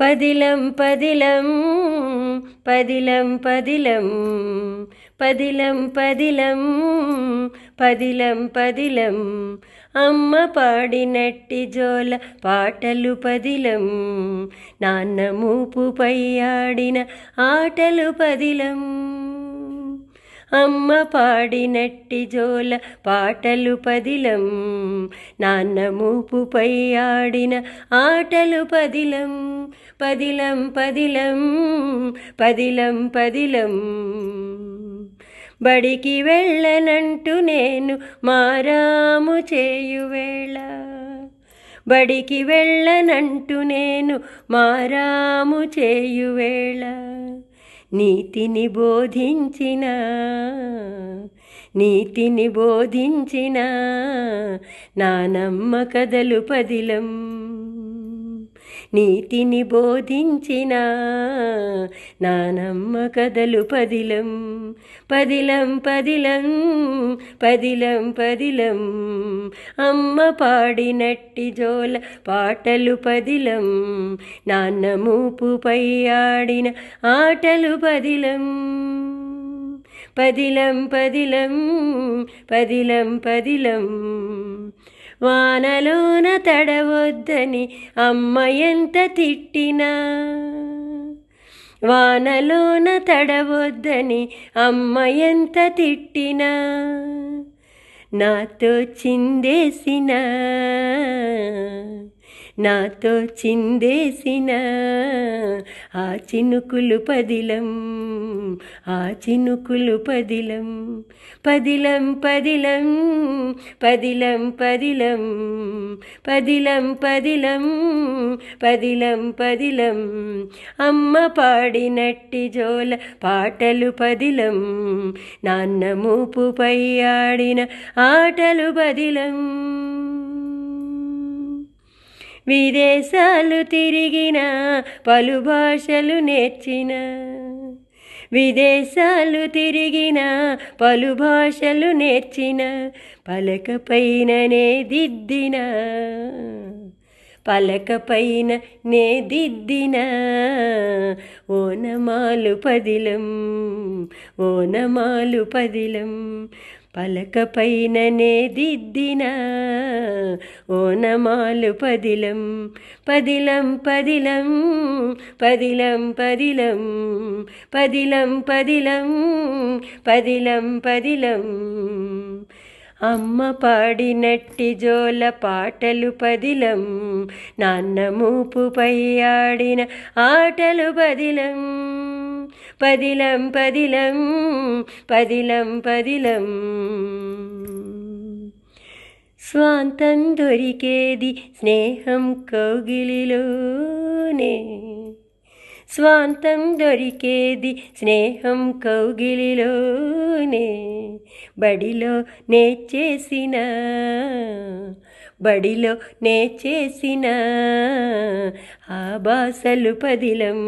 పదిలం పదిలం పదిలం పదిలం పదిలం పదిలం పదిలం పదిలం. అమ్మ పాడినట్టి జోల పాటలు పదిలం. నాన్న మూపుపై ఆడిన ఆటలు పదిలం. అమ్మ పాడినట్టి జోల పాటలు పదిలం. నాన్న మూపుపై ఆడిన ఆటలు పదిలం. పదిలం పదిలం పదిలం పదిలం. బడికి వెళ్ళనంటూ నేను మారాము చేయువేళ బడికి వెళ్ళనంటూ నేను మారాము చేయువేళ నీతిని బోధించిన నీతిని బోధించిన నానమ్మ కదలు పదిలం. నీతిని బోధించిన నానమ్మ కథలు పదిలం పదిలం పదిలం పదిలం పదిలం. అమ్మ పాడినట్టి జోల పాటలు పదిలం నాన్న మూపుపై ఆడిన ఆటలు పదిలం. పదిలం పదిలం పదిలం పదిలం. వానలోన తడవద్దని అమ్మ ఎంత తిట్టినా. వానలోన తడవద్దని అమ్మ ఎంత తిట్టినా. నాతో చిందేసినా. నాతో చిందేసిన ఆ చినుకులు పదిలం ఆ చినుకులు పదిలం పదిలం పదిలం పదిలం పదిలం పదిలం పదిలం పదిలం పదిలం. అమ్మ పాడినట్టి జోల పాటలు పదిలం నాన్న మూపుపై ఆడిన ఆటలు పదిలం. విదేశాలు తిరిగిన పలు భాషలు నేర్చిన. విదేశాలు తిరిగిన పలు భాషలు నేర్చిన. పలకపైననే దిద్దిన. పలకపైన నే దిద్దిన. ఓనమాలు పదిలం ఓనమాలు పదిలం. పలకపైన నే దిద్దిన ఓనమాలు పదిలం పదిలం పదిలం పదిలం పదిలం పదిలం పదిలం పదిలం పదిలం. అమ్మ పాడినట్టి జోల పాటలు పదిలం నాన్న మూపుపై ఆడిన ఆటలు పదిలం. పదిలం పదిలం పదిలం పదిలం స్వాంతం దొరికేది స్నేహం కౌగిలిలోనే స్వాంతం దొరికేది స్నేహం కౌగిలిలోనే బడిలో నే చేసిన బడిలో నే చేసిన ఆ బాసలు పదిలం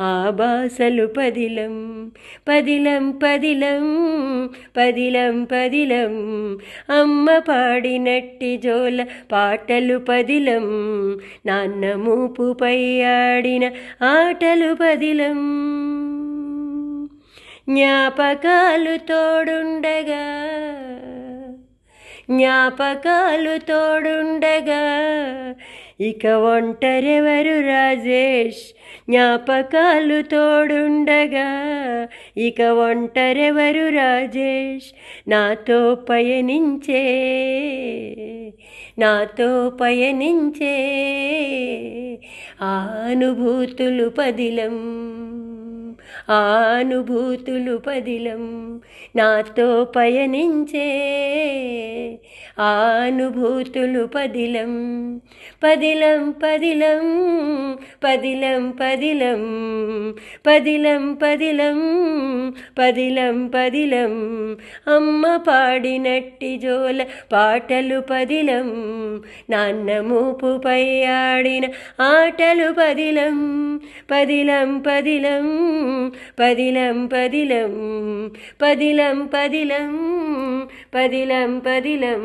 ఆ బాసలు పదిలం పదిలం పదిలం పదిలం పదిలం. అమ్మ పాడినట్టి జోల పాటలు పదిలం నాన్న మూపుపై ఆడిన ఆటలు పదిలం. జ్ఞాపకాలు తోడుండగా జ్ఞాపకాలు తోడుండగా. ఇక ఒంటరెవరు రాజేష్? జ్ఞాపకాలు తోడుండగా. ఇక ఒంటరెవరు రాజేష్? నాతో పయనించే నాతో పయనించే ఆ అనుభూతులు పదిలం. ఆ అనుభూతులు పదిలం నాతో పయనించే. ఆ అనుభూతులు పదిలం పదిలం పదిలం పదిలం పదిలం పదిలం పదిలం పదిలం పదిలం అమ్మ పాడినట్టి జోల పాటలు పదిలం నాన్న మూపుపై ఆడిన ఆటలు పదిలం పదిలం పదిలం పదిలం పదిలం పదిలం పదిలం పదిలం పదిలం